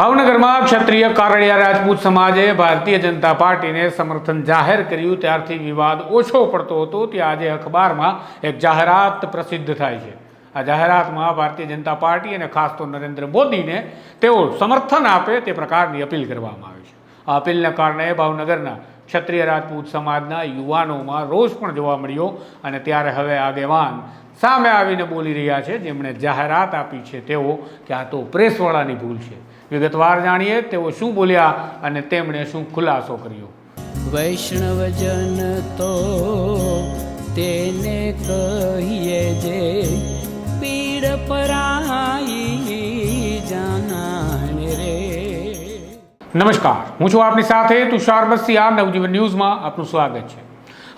ભાવનગરમાં ક્ષત્રિય કારડિયા રાજપૂત સમાજે ભારતીય જનતા પાર્ટીને સમર્થન જાહેર કર્યું. ત્યારથી વિવાદ ઓછો પડતો હતો. ત્યાં આજે અખબારમાં એક જાહેરાત પ્રસિદ્ધ થાય છે. આ જાહેરાતમાં ભારતીય જનતા પાર્ટી અને ખાસ તો નરેન્દ્ર મોદીને તેઓ સમર્થન આપે તે પ્રકારની અપીલ કરવામાં આવી છે. આ અપીલને કારણે ભાવનગરના ક્ષત્રિય રાજપૂત સમાજના યુવાનોમાં રોષ પણ જોવા મળ્યો અને ત્યારે હવે આગેવાન સામે આવીને બોલી રહ્યા છે. જેમણે જાહેરાત આપી છે તેઓ કે આ તો પ્રેસવાળાની ભૂલ છે. વિગતવાર જાણીએ તેઓ શું બોલ્યા અને તેમણે શું ખુલાસો કર્યો. વૈષ્ણવજન તો તેને કહીએ જે પીડ પરાઈ જાનાને રે. નમસ્કાર હું છું આપની સાથે તુષાર બસિયા નવજીવન ન્યૂઝમાં આપનું સ્વાગત છે.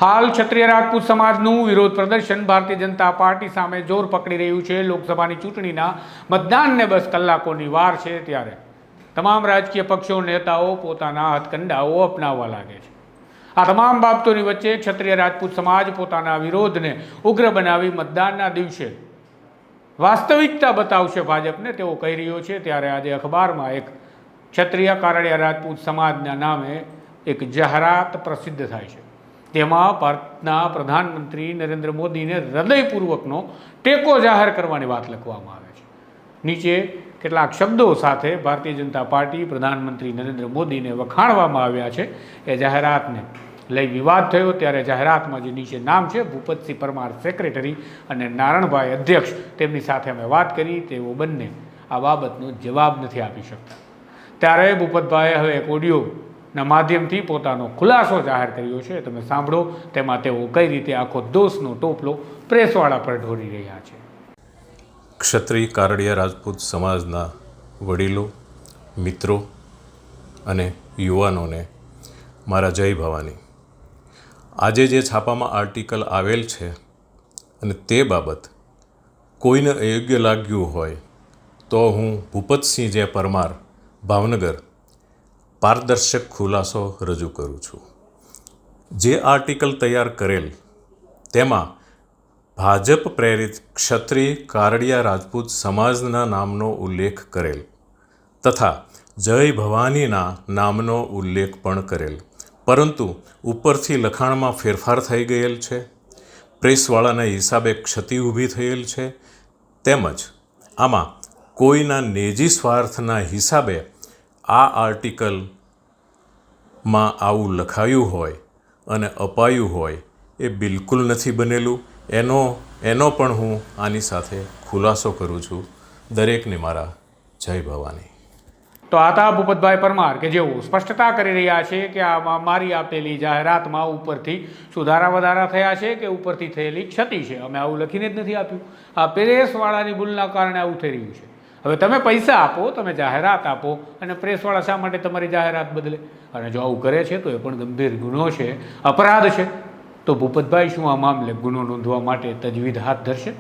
હાલ ક્ષત્રિય રાજપૂત સમાજનું વિરોધ પ્રદર્શન ભારતીય જનતા પાર્ટી સામે જોર પકડી રહ્યું છે. લોકસભાની ચૂંટણીના મતદાનને બસ કલાકોની વાર છે ત્યારે. તમામ રાજકીય પક્ષો, નેતાઓ પોતાના હથકંડાઓ અપનાવવા લાગે છે. આ તમામ બાબતોની વચ્ચે ક્ષત્રિય રાજપૂત સમાજ પોતાના વિરોધને ઉગ્ર બનાવી મતદાનના દિવસે વાસ્તવિકતા બતાવશે ભાજપને તેઓ કહી રહ્યો છે. ત્યારે આજે અખબારમાં એક ક્ષત્રિય કારડિયા રાજપૂત સમાજના નામે એક જાહેરાત પ્રસિદ્ધ થાય છે. તેમાં ભારતના પ્રધાનમંત્રી નરેન્દ્ર મોદીને હૃદયપૂર્વકનો ટેકો જાહેર કરવાની વાત લખવામાં આવે છે. નીચે કેટલાક શબ્દો સાથે ભારતીય જનતા પાર્ટી પ્રધાનમંત્રી નરેન્દ્ર મોદીને વખાણવામાં આવ્યા છે. એ જાહેરાતને લઈ વિવાદ થયો ત્યારે જાહેરાતમાં જે નીચે નામ છે, ભૂપતસિંહ પરમાર સેક્રેટરી અને નારણભાઈ અધ્યક્ષ, તેમની સાથે અમે વાત કરી, તેઓ બંને આ બાબતનો જવાબ નથી આપી શકતા. ત્યારે ભૂપતભાઈએ હવે એક ઓડિયોના માધ્યમથી પોતાનો ખુલાસો જાહેર કર્યો છે. તમે સાંભળો, તેમાં તેઓ કઈ રીતે આખો દોષનો ટોપલો પ્રેસવાળા પર ઢોરી રહ્યા છે. ક્ષત્રિય કારડિયા રાજપૂત સમાજના વડીલો, મિત્રો અને યુવાનોને મારા જય ભવાની. આજે જે છાપામાં આર્ટિકલ આવેલ છે અને તે બાબત કોઈને અયોગ્ય લાગ્યું હોય તો હું ભૂપતસિંહ જે પરમાર, ભાવનગર પારદર્શક ખુલાસો રજૂ કરું છું. જે આર્ટિકલ તૈયાર કરેલ, તેમાં ભાજપ પ્રેરિત ક્ષત્રિય કારડિયા રાજપૂત સમાજના નામનો ઉલ્લેખ કરેલ તથા જય ભવાનીના નામનો ઉલ્લેખ પણ કરેલ. પરંતુ ઉપરથી લખાણમાં ફેરફાર થઈ ગયેલ છે. પ્રેસવાળાના હિસાબે ક્ષતિ ઊભી થયેલ છે. તેમજ આમાં કોઈના નેજી સ્વાર્થના હિસાબે આ આર્ટિકલમાં આવું લખાયું હોય અને અપાયું હોય એ બિલકુલ નથી બનેલું. એનો એનો પણ હું આની સાથે ખુલાસો કરું છું. દરેકને મારા જય ભવાની. તો આ હતા ભૂપતભાઈ પરમાર કે જેઓ સ્પષ્ટતા કરી રહ્યા છે કે આમાં મારી આપેલી જાહેરાતમાં ઉપરથી સુધારા વધારા થયા છે કે ઉપરથી થયેલી ક્ષતિ છે? અમે આવું લખીને જ નથી આપ્યું. આ પ્રેસવાળાની ભૂલના કારણે આવું થઈ રહ્યું છે. હવે તમે પૈસા આપો, તમે જાહેરાત આપો અને પ્રેસવાળા શા માટે તમારી જાહેરાત બદલે? અને જો આવું કરે છે તો એ પણ ગંભીર ગુનો છે, અપરાધ છે. તો ભૂપતભાઈ શું આ મામલે ગુનો નોંધવા માટે તજવીજ હાથ ધરશે?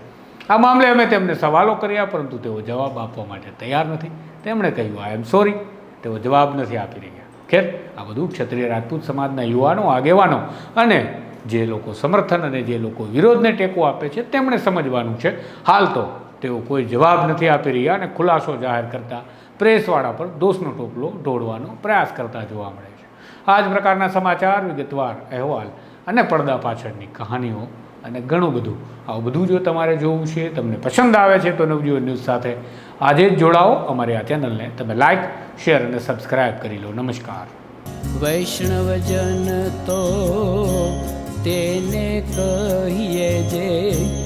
આ મામલે અમે તેમને સવાલો કર્યા, પરંતુ તેઓ જવાબ આપવા માટે તૈયાર નથી. તેમણે કહ્યું આઈ એમ સોરી તેઓ જવાબ નથી આપી રહ્યા. ખેર, આ બધું ક્ષત્રિય રાજપૂત સમાજના યુવાનો, આગેવાનો અને જે લોકો સમર્થન અને જે લોકો વિરોધને ટેકો આપે છે, તેમણે સમજવાનું છે. હાલ તો તેઓ કોઈ જવાબ નથી આપી રહ્યા અને ખુલાસો જાહેર કરતા પ્રેસવાળા પર દોષનો ટોપલો ઢોળવાનો પ્રયાસ કરતા જોવા મળે છે. આ જ પ્રકારના સમાચાર, વિગતવાર અહેવાલ અને પડદા પાછળની કહાનીઓ અને ઘણું બધું. આવું બધું જો તમારે જોવું છે, તમને પસંદ આવે છે, તો નવજીવન ન્યૂઝ સાથે આજે જ જોડાઓ. અમારી આ ચેનલને તમે લાઈક, શેર અને સબસ્ક્રાઈબ કરી લો. નમસ્કાર. વૈષ્ણવજન તો તેને કહીએ જે